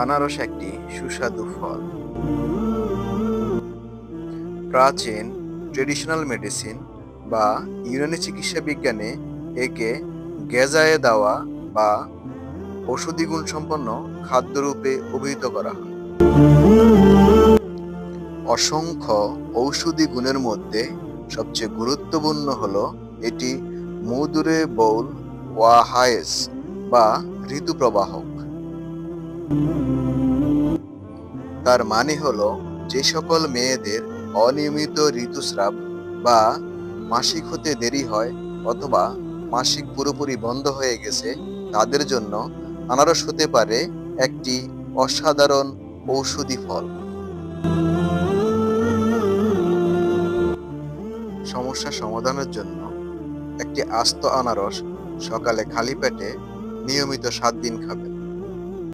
আনারস একটি সুস্বাদু ফল। প্রাচীন ট্রেডিশনাল মেডিসিন বা ইউনানি চিকিৎসা বিজ্ঞানে একে গেজায়ে দেওয়া বা ঔষধি গুণ সম্পন্ন খাদ্যরূপে অভিহিত করা হয়। অসংখ্য ঔষধি গুণের মধ্যে সবচেয়ে গুরুত্বপূর্ণ হলো এটি মধুরে বৌল ওয়াহায়েস বা ঋতুপ্রবাহক তার মানে হলো, যে সকল মেয়েদের অনিয়মিত ঋতুস্রাব বা মাসিক হতে দেরি হয় অথবা মাসিক পুরোপুরি বন্ধ হয়ে গেছে, তাদের জন্য আনারস হতে পারে একটি অসাধারণ ঔষধি ফল। সমস্যা সমাধানের জন্য একটি আস্ত আনারস সকালে খালি পেটে নিয়মিত সাত দিন খাবেন।